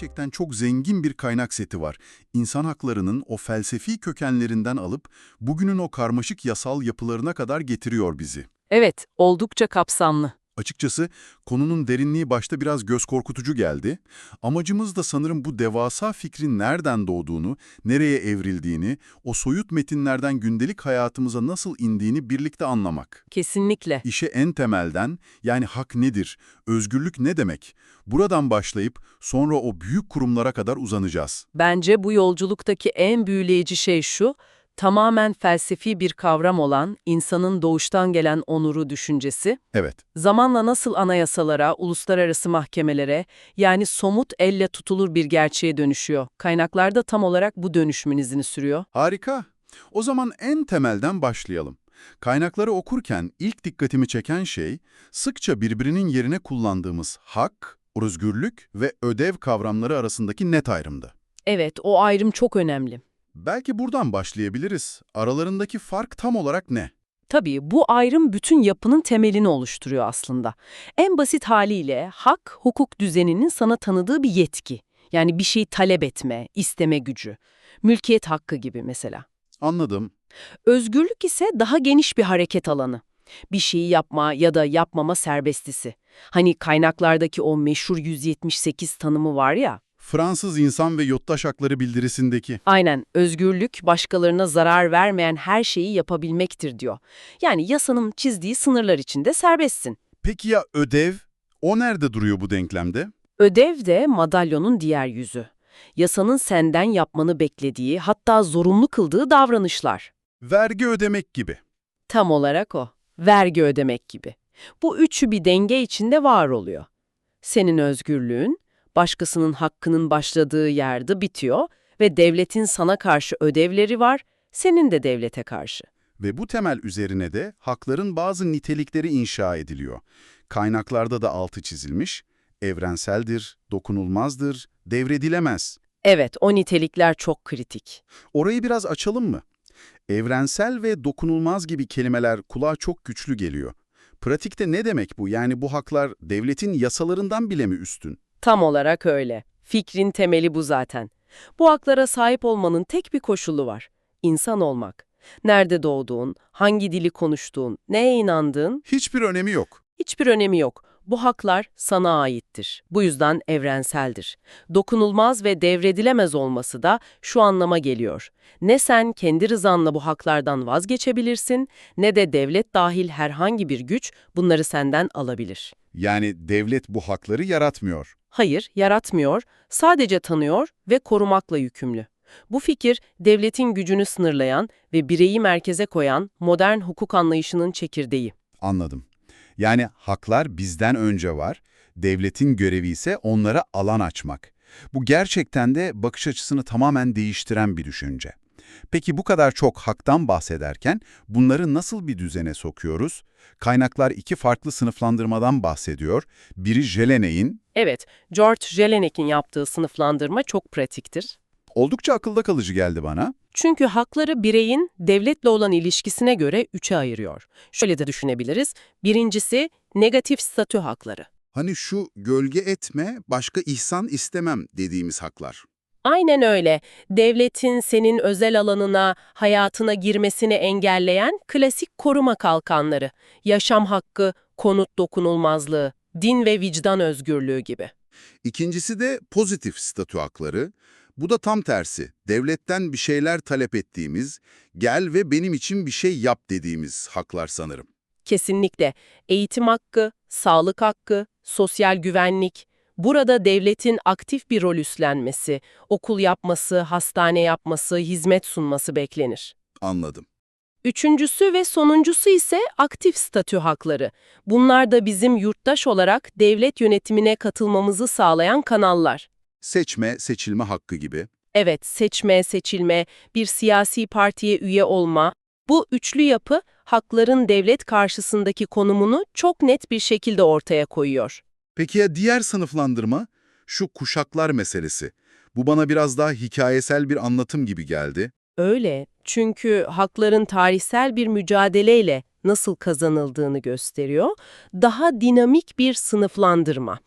Gerçekten çok zengin bir kaynak seti var. İnsan haklarının o felsefi kökenlerinden alıp bugünün o karmaşık yasal yapılarına kadar getiriyor bizi. Evet, oldukça kapsamlı. Açıkçası konunun derinliği başta biraz göz korkutucu geldi. Amacımız da sanırım bu devasa fikrin nereden doğduğunu, nereye evrildiğini, o soyut metinlerden gündelik hayatımıza nasıl indiğini birlikte anlamak. Kesinlikle. İşe en temelden, yani hak nedir, özgürlük ne demek, buradan başlayıp sonra o büyük kurumlara kadar uzanacağız. Bence bu yolculuktaki en büyüleyici şey şu, tamamen felsefi bir kavram olan insanın doğuştan gelen onuru düşüncesi, Evet, zamanla nasıl anayasalara, uluslararası mahkemelere, yani somut elle tutulur bir gerçeğe dönüşüyor. Kaynaklarda tam olarak bu dönüşümün izini sürüyor. harika. O zaman en temelden başlayalım. Kaynakları okurken ilk dikkatimi çeken şey, sıkça birbirinin yerine kullandığımız hak, özgürlük ve ödev kavramları arasındaki net ayrımdı. Evet, o ayrım çok önemli. Belki buradan başlayabiliriz. Aralarındaki fark tam olarak ne? Tabii bu ayrım bütün yapının temelini oluşturuyor aslında. En basit haliyle hak, hukuk düzeninin sana tanıdığı bir yetki. Yani bir şeyi talep etme, isteme gücü. Mülkiyet hakkı gibi mesela. Anladım. Özgürlük ise daha geniş bir hareket alanı. Bir şeyi yapma ya da yapmama serbestisi. Hani kaynaklardaki o meşhur 178 tanımı var ya. Fransız İnsan ve Yurttaş Hakları Bildirisi'ndeki. Aynen, özgürlük başkalarına zarar vermeyen her şeyi yapabilmektir diyor. Yani yasanın çizdiği sınırlar içinde serbestsin. Peki ya ödev? O nerede duruyor bu denklemde? Ödev de madalyonun diğer yüzü. Yasanın senden yapmanı beklediği, hatta zorunlu kıldığı davranışlar. Vergi ödemek gibi. Tam olarak o. Vergi ödemek gibi. Bu üçü bir denge içinde var oluyor. Senin özgürlüğün, başkasının hakkının başladığı yerde bitiyor ve devletin sana karşı ödevleri var, senin de devlete karşı. Ve bu temel üzerine de hakların bazı nitelikleri inşa ediliyor. Kaynaklarda da altı çizilmiş, evrenseldir, dokunulmazdır, devredilemez. Evet, o nitelikler çok kritik. Orayı biraz açalım mı? Evrensel ve dokunulmaz gibi kelimeler kulağa çok güçlü geliyor. Pratikte ne demek bu? Yani bu haklar devletin yasalarından bile mi üstün? Tam olarak öyle. Fikrin temeli bu zaten. Bu haklara sahip olmanın tek bir koşulu var. İnsan olmak. Nerede doğduğun, hangi dili konuştuğun, neye inandığın Hiçbir önemi yok. hiçbir önemi yok. Bu haklar sana aittir. Bu yüzden evrenseldir. Dokunulmaz ve devredilemez olması da şu anlama geliyor. Ne sen kendi rızanla bu haklardan vazgeçebilirsin, ne de devlet dahil herhangi bir güç bunları senden alabilir. Yani devlet bu hakları yaratmıyor. Hayır, yaratmıyor, sadece tanıyor ve korumakla yükümlü. Bu fikir, devletin gücünü sınırlayan ve bireyi merkeze koyan modern hukuk anlayışının çekirdeği. Anladım. Yani haklar bizden önce var, devletin görevi ise onlara alan açmak. Bu gerçekten de bakış açısını tamamen değiştiren bir düşünce. Peki bu kadar çok haktan bahsederken bunları nasıl bir düzene sokuyoruz? Kaynaklar iki farklı sınıflandırmadan bahsediyor. Biri Jeleney'in, Evet, George Jelenek'in yaptığı sınıflandırma çok pratiktir. oldukça akılda kalıcı geldi bana. Çünkü hakları bireyin devletle olan ilişkisine göre üçe ayırıyor. Şöyle de düşünebiliriz. Birincisi negatif statü hakları. Hani şu gölge etme, başka ihsan istemem dediğimiz haklar. Aynen öyle. Devletin senin özel alanına, hayatına girmesini engelleyen klasik koruma kalkanları. Yaşam hakkı, konut dokunulmazlığı, din ve vicdan özgürlüğü gibi. İkincisi de pozitif statü hakları. Bu da tam tersi. Devletten bir şeyler talep ettiğimiz, gel ve benim için bir şey yap dediğimiz haklar sanırım. Kesinlikle. Eğitim hakkı, sağlık hakkı, sosyal güvenlik. Burada devletin aktif bir rol üstlenmesi, okul yapması, hastane yapması, hizmet sunması beklenir. Anladım. Üçüncüsü ve sonuncusu ise aktif statü hakları. Bunlar da bizim yurttaş olarak devlet yönetimine katılmamızı sağlayan kanallar. Seçme, seçilme hakkı gibi. Evet, seçme, seçilme, bir siyasi partiye üye olma. Bu üçlü yapı hakların devlet karşısındaki konumunu çok net bir şekilde ortaya koyuyor. Peki ya diğer sınıflandırma? Şu kuşaklar meselesi. Bu bana biraz daha hikayesel bir anlatım gibi geldi. Öyle. Çünkü hakların tarihsel bir mücadeleyle nasıl kazanıldığını gösteriyor. Daha dinamik bir sınıflandırma.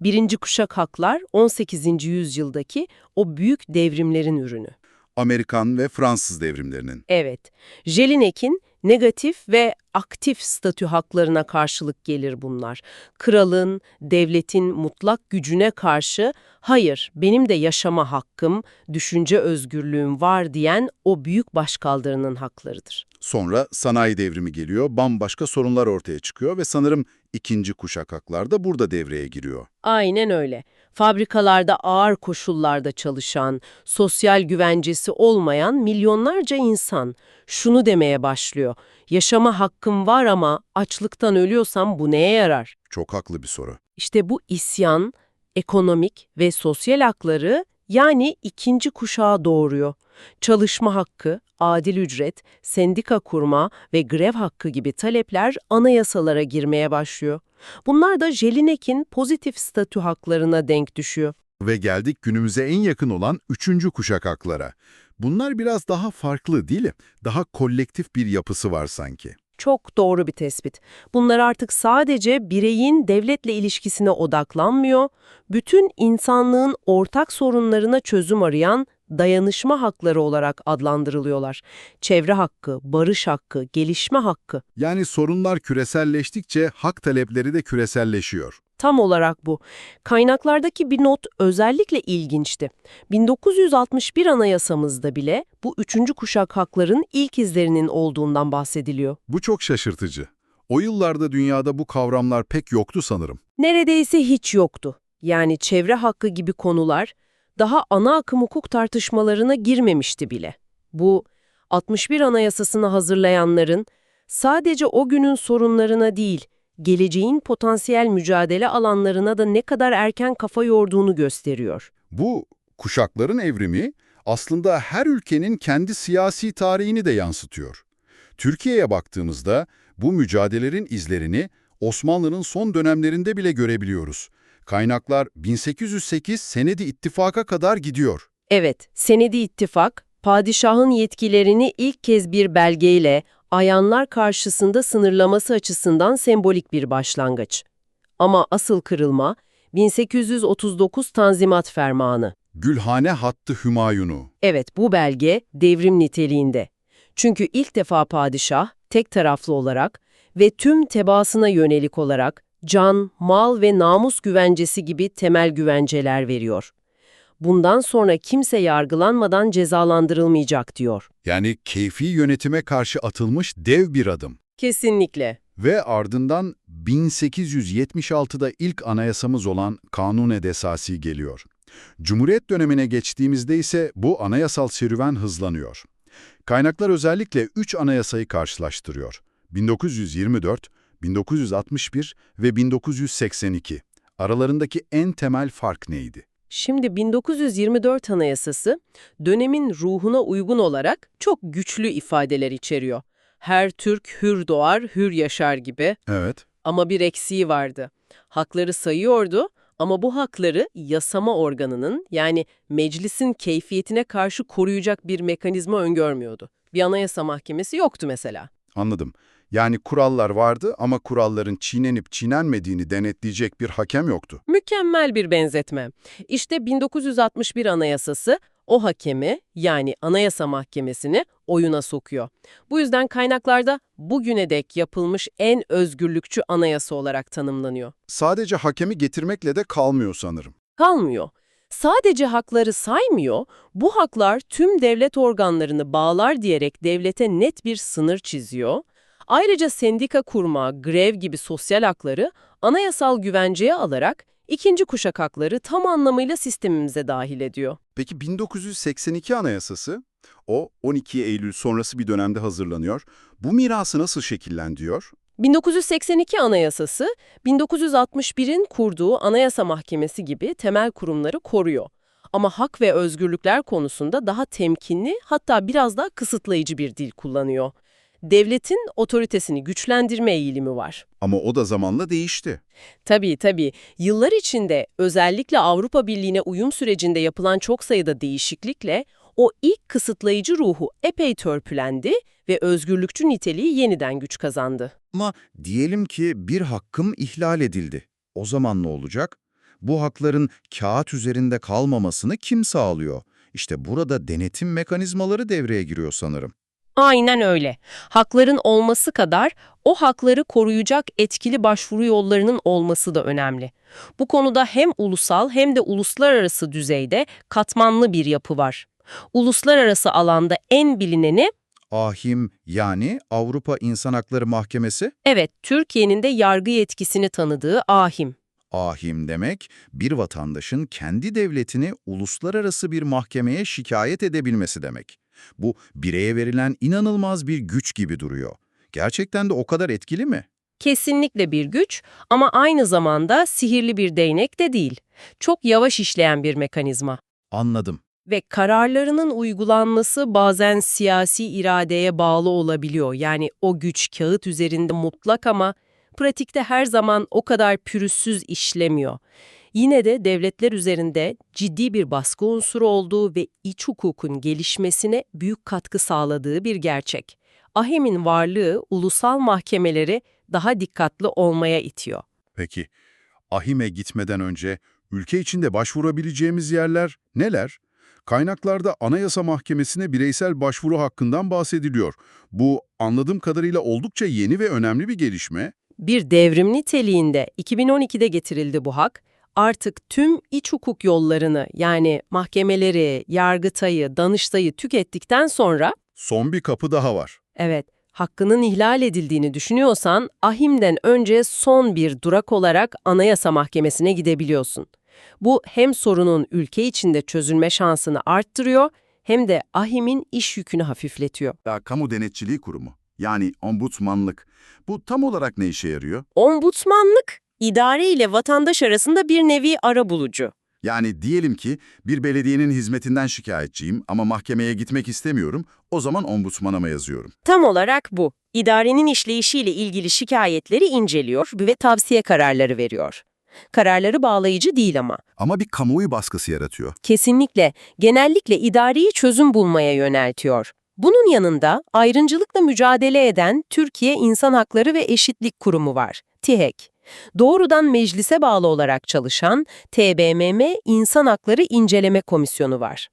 Birinci kuşak haklar 18. yüzyıldaki o büyük devrimlerin ürünü. Amerikan ve Fransız devrimlerinin. Evet, Jelinek'in negatif ve aktif statü haklarına karşılık gelir bunlar. Kralın, devletin mutlak gücüne karşı hayır benim de yaşama hakkım, düşünce özgürlüğüm var diyen o büyük başkaldırının haklarıdır. Sonra sanayi devrimi geliyor, bambaşka sorunlar ortaya çıkıyor ve sanırım ikinci kuşak haklar da burada devreye giriyor. Aynen öyle. Fabrikalarda ağır koşullarda çalışan, sosyal güvencesi olmayan milyonlarca insan şunu demeye başlıyor. Yaşama hakkım var ama açlıktan ölüyorsam bu neye yarar? Çok haklı bir soru. İşte bu isyan, ekonomik ve sosyal hakları yani ikinci kuşağı doğuruyor. Çalışma hakkı, adil ücret, sendika kurma ve grev hakkı gibi talepler anayasalara girmeye başlıyor. Bunlar da Jelinek'in pozitif statü haklarına denk düşüyor. Ve geldik günümüze en yakın olan üçüncü kuşak haklara. Bunlar biraz daha farklı değil mi? Daha kolektif bir yapısı var sanki. Çok doğru bir tespit. Bunlar artık sadece bireyin devletle ilişkisine odaklanmıyor, bütün insanlığın ortak sorunlarına çözüm arayan dayanışma hakları olarak adlandırılıyorlar. Çevre hakkı, barış hakkı, gelişme hakkı. Yani sorunlar küreselleştikçe hak talepleri de küreselleşiyor. Tam olarak bu. Kaynaklardaki bir not özellikle ilginçti. 1961 anayasamızda bile bu üçüncü kuşak hakların ilk izlerinin olduğundan bahsediliyor. Bu çok şaşırtıcı. O yıllarda dünyada bu kavramlar pek yoktu sanırım. Neredeyse hiç yoktu. Yani çevre hakkı gibi konular daha ana akım hukuk tartışmalarına girmemişti bile. Bu 61 Anayasasını hazırlayanların sadece o günün sorunlarına değil, geleceğin potansiyel mücadele alanlarına da ne kadar erken kafa yorduğunu gösteriyor. Bu kuşakların evrimi aslında her ülkenin kendi siyasi tarihini de yansıtıyor. Türkiye'ye baktığımızda bu mücadelelerin izlerini Osmanlı'nın son dönemlerinde bile görebiliyoruz. Kaynaklar 1808 Senedi İttifak'a kadar gidiyor. Evet, Senedi İttifak, padişahın yetkilerini ilk kez bir belgeyle ayanlar karşısında sınırlaması açısından sembolik bir başlangıç. Ama asıl kırılma 1839 Tanzimat Fermanı. Gülhane Hattı Hümayunu. Evet, bu belge devrim niteliğinde. Çünkü ilk defa padişah tek taraflı olarak ve tüm tebaasına yönelik olarak can, mal ve namus güvencesi gibi temel güvenceler veriyor. Bundan sonra kimse yargılanmadan cezalandırılmayacak diyor. Yani keyfi yönetime karşı atılmış dev bir adım. Kesinlikle. Ve ardından 1876'da ilk anayasamız olan Kanun-ı Esası geliyor. Cumhuriyet dönemine geçtiğimizde ise bu anayasal serüven hızlanıyor. Kaynaklar özellikle 3 anayasayı karşılaştırıyor. 1924, 1961 ve 1982. Aralarındaki en temel fark neydi? Şimdi 1924 Anayasası dönemin ruhuna uygun olarak çok güçlü ifadeler içeriyor. Her Türk hür doğar, hür yaşar gibi. Evet. Ama bir eksiği vardı. Hakları sayıyordu ama bu hakları yasama organının yani meclisin keyfiyetine karşı koruyacak bir mekanizma öngörmüyordu. Bir anayasa mahkemesi yoktu mesela. Anladım. Yani kurallar vardı ama kuralların çiğnenip çiğnenmediğini denetleyecek bir hakem yoktu. Mükemmel bir benzetme. İşte 1961 Anayasası o hakemi yani Anayasa Mahkemesi'ni oyuna sokuyor. Bu yüzden kaynaklarda bugüne dek yapılmış en özgürlükçü anayasa olarak tanımlanıyor. Sadece hakemi getirmekle de kalmıyor sanırım. Kalmıyor. Sadece hakları saymıyor, bu haklar tüm devlet organlarını bağlar diyerek devlete net bir sınır çiziyor. Ayrıca sendika kurma, grev gibi sosyal hakları anayasal güvenceye alarak ikinci kuşak hakları tam anlamıyla sistemimize dahil ediyor. Peki 1982 Anayasası, o 12 Eylül sonrası bir dönemde hazırlanıyor. Bu mirası nasıl şekillendiriyor? 1982 Anayasası, 1961'in kurduğu Anayasa Mahkemesi gibi temel kurumları koruyor. Ama hak ve özgürlükler konusunda daha temkinli hatta biraz daha kısıtlayıcı bir dil kullanıyor. Devletin otoritesini güçlendirme eğilimi var. Ama o da zamanla değişti. Tabii tabii. Yıllar içinde özellikle Avrupa Birliği'ne uyum sürecinde yapılan çok sayıda değişiklikle o ilk kısıtlayıcı ruhu epey törpülendi ve özgürlükçü niteliği yeniden güç kazandı. Ama diyelim ki bir hakkım ihlal edildi. O zaman ne olacak? Bu hakların kağıt üzerinde kalmamasını kim sağlıyor? İşte burada denetim mekanizmaları devreye giriyor sanırım. Aynen öyle. Hakların olması kadar o hakları koruyacak etkili başvuru yollarının olması da önemli. Bu konuda hem ulusal hem de uluslararası düzeyde katmanlı bir yapı var. Uluslararası alanda en bilineni, Ahim yani Avrupa İnsan Hakları Mahkemesi, evet Türkiye'nin de yargı yetkisini tanıdığı ahim. ahim demek bir vatandaşın kendi devletini uluslararası bir mahkemeye şikayet edebilmesi demek. Bu bireye verilen inanılmaz bir güç gibi duruyor. Gerçekten de o kadar etkili mi? Kesinlikle bir güç ama aynı zamanda sihirli bir değnek de değil. Çok yavaş işleyen bir mekanizma. Anladım. Ve kararlarının uygulanması bazen siyasi iradeye bağlı olabiliyor. Yani o güç kağıt üzerinde mutlak ama pratikte her zaman o kadar pürüzsüz işlemiyor. Yine de devletler üzerinde ciddi bir baskı unsuru olduğu ve iç hukukun gelişmesine büyük katkı sağladığı bir gerçek. AHİM'in varlığı ulusal mahkemeleri daha dikkatli olmaya itiyor. Peki, ahime gitmeden önce ülke içinde başvurabileceğimiz yerler neler? Kaynaklarda Anayasa Mahkemesi'ne bireysel başvuru hakkından bahsediliyor. Bu anladığım kadarıyla oldukça yeni ve önemli bir gelişme. Bir devrim niteliğinde 2012'de getirildi bu hak. Artık tüm iç hukuk yollarını yani mahkemeleri, yargıtayı, danıştayı tükettikten sonra Son bir kapı daha var. evet hakkının ihlal edildiğini düşünüyorsan ahimden önce son bir durak olarak Anayasa Mahkemesi'ne gidebiliyorsun. Bu hem sorunun ülke içinde çözülme şansını arttırıyor hem de ahimin iş yükünü hafifletiyor. Ya, Kamu Denetçiliği Kurumu, yani ombudsmanlık. Bu tam olarak ne işe yarıyor? Ombudsmanlık, idare ile vatandaş arasında bir nevi arabulucu. Yani diyelim ki bir belediyenin hizmetinden şikayetçiyim ama mahkemeye gitmek istemiyorum, o zaman ombudsmana mı yazıyorum? Tam olarak bu. İdarenin işleyişiyle ilgili şikayetleri inceliyor ve tavsiye kararları veriyor. Kararları bağlayıcı değil ama. Ama bir kamuoyu baskısı yaratıyor. Kesinlikle, genellikle idareyi çözüm bulmaya yöneltiyor. Bunun yanında ayrımcılıkla mücadele eden Türkiye İnsan Hakları ve Eşitlik Kurumu var, TİHEK. Doğrudan meclise bağlı olarak çalışan TBMM İnsan Hakları İnceleme Komisyonu var.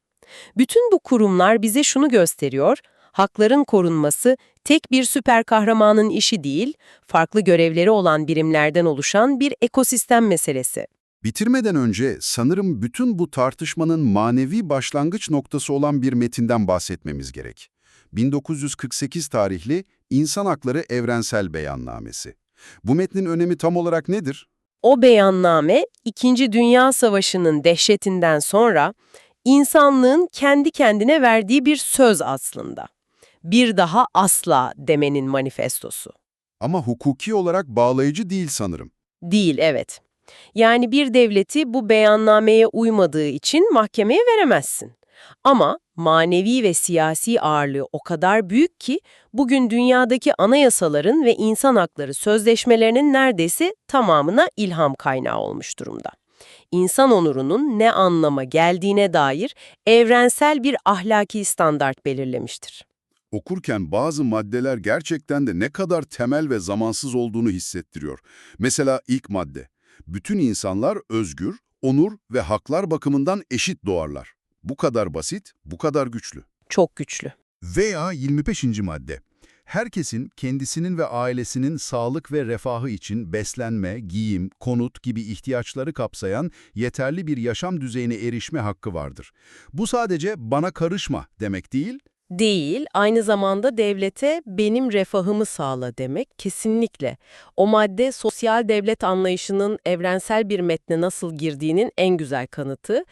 Bütün bu kurumlar bize şunu gösteriyor, hakların korunması tek bir süper kahramanın işi değil, farklı görevleri olan birimlerden oluşan bir ekosistem meselesi. Bitirmeden önce sanırım bütün bu tartışmanın manevi başlangıç noktası olan bir metinden bahsetmemiz gerek. 1948 tarihli İnsan Hakları Evrensel Beyannamesi. Bu metnin önemi tam olarak nedir? O beyanname, İkinci Dünya Savaşı'nın dehşetinden sonra insanlığın kendi kendine verdiği bir söz aslında. Bir daha asla demenin manifestosu. Ama hukuki olarak bağlayıcı değil sanırım. Değil, evet. Yani bir devleti bu beyannameye uymadığı için mahkemeye veremezsin. Ama manevi ve siyasi ağırlığı o kadar büyük ki bugün dünyadaki anayasaların ve insan hakları sözleşmelerinin neredeyse tamamına ilham kaynağı olmuş durumda. İnsan onurunun ne anlama geldiğine dair evrensel bir ahlaki standart belirlemiştir. Okurken bazı maddeler gerçekten de ne kadar temel ve zamansız olduğunu hissettiriyor. Mesela ilk madde. Bütün insanlar özgür, onur ve haklar bakımından eşit doğarlar. Bu kadar basit, bu kadar güçlü. Çok güçlü. Veya 25. madde. Herkesin kendisinin ve ailesinin sağlık ve refahı için beslenme, giyim, konut gibi ihtiyaçları kapsayan yeterli bir yaşam düzeyine erişme hakkı vardır. Bu sadece bana karışma demek değil, Değil, aynı zamanda devlete benim refahımı sağla demek kesinlikle. O madde sosyal devlet anlayışının evrensel bir metne nasıl girdiğinin en güzel kanıtı.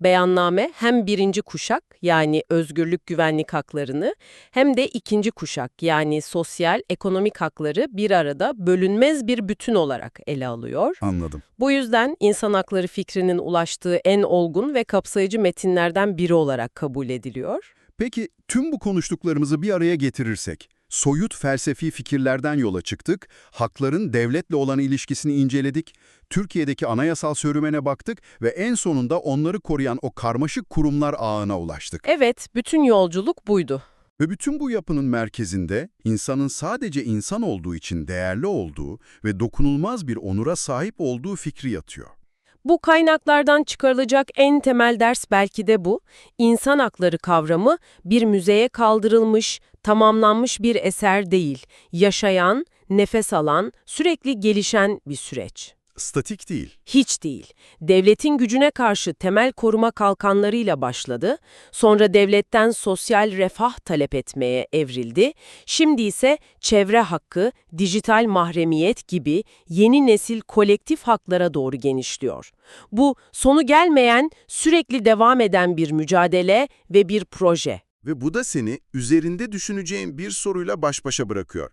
Beyanname hem birinci kuşak yani özgürlük güvenlik haklarını hem de ikinci kuşak yani sosyal ekonomik hakları bir arada bölünmez bir bütün olarak ele alıyor. anladım. Bu yüzden insan hakları fikrinin ulaştığı en olgun ve kapsayıcı metinlerden biri olarak kabul ediliyor. Peki tüm bu konuştuklarımızı bir araya getirirsek, soyut felsefi fikirlerden yola çıktık, hakların devletle olan ilişkisini inceledik, Türkiye'deki anayasal sürümene baktık ve en sonunda onları koruyan o karmaşık kurumlar ağına ulaştık. Evet, bütün yolculuk buydu. Ve bütün bu yapının merkezinde insanın sadece insan olduğu için değerli olduğu ve dokunulmaz bir onura sahip olduğu fikri yatıyor. Bu kaynaklardan çıkarılacak en temel ders belki de bu. İnsan hakları kavramı bir müzeye kaldırılmış, tamamlanmış bir eser değil. Yaşayan, nefes alan, sürekli gelişen bir süreç. Statik değil. Hiç değil. Devletin gücüne karşı temel koruma kalkanlarıyla başladı, sonra devletten sosyal refah talep etmeye evrildi, şimdi ise çevre hakkı, dijital mahremiyet gibi yeni nesil kolektif haklara doğru genişliyor. Bu sonu gelmeyen, sürekli devam eden bir mücadele ve bir proje. Ve bu da seni üzerinde düşüneceğin bir soruyla baş başa bırakıyor.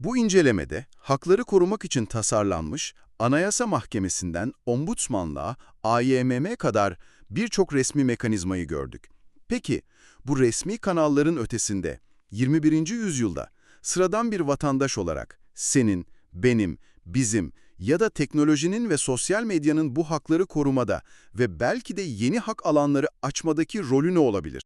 Bu incelemede hakları korumak için tasarlanmış Anayasa Mahkemesi'nden Ombudsmanlığa, AYMM kadar birçok resmi mekanizmayı gördük. Peki bu resmi kanalların ötesinde 21. yüzyılda sıradan bir vatandaş olarak senin, benim, bizim ya da teknolojinin ve sosyal medyanın bu hakları korumada ve belki de yeni hak alanları açmadaki rolü ne olabilir?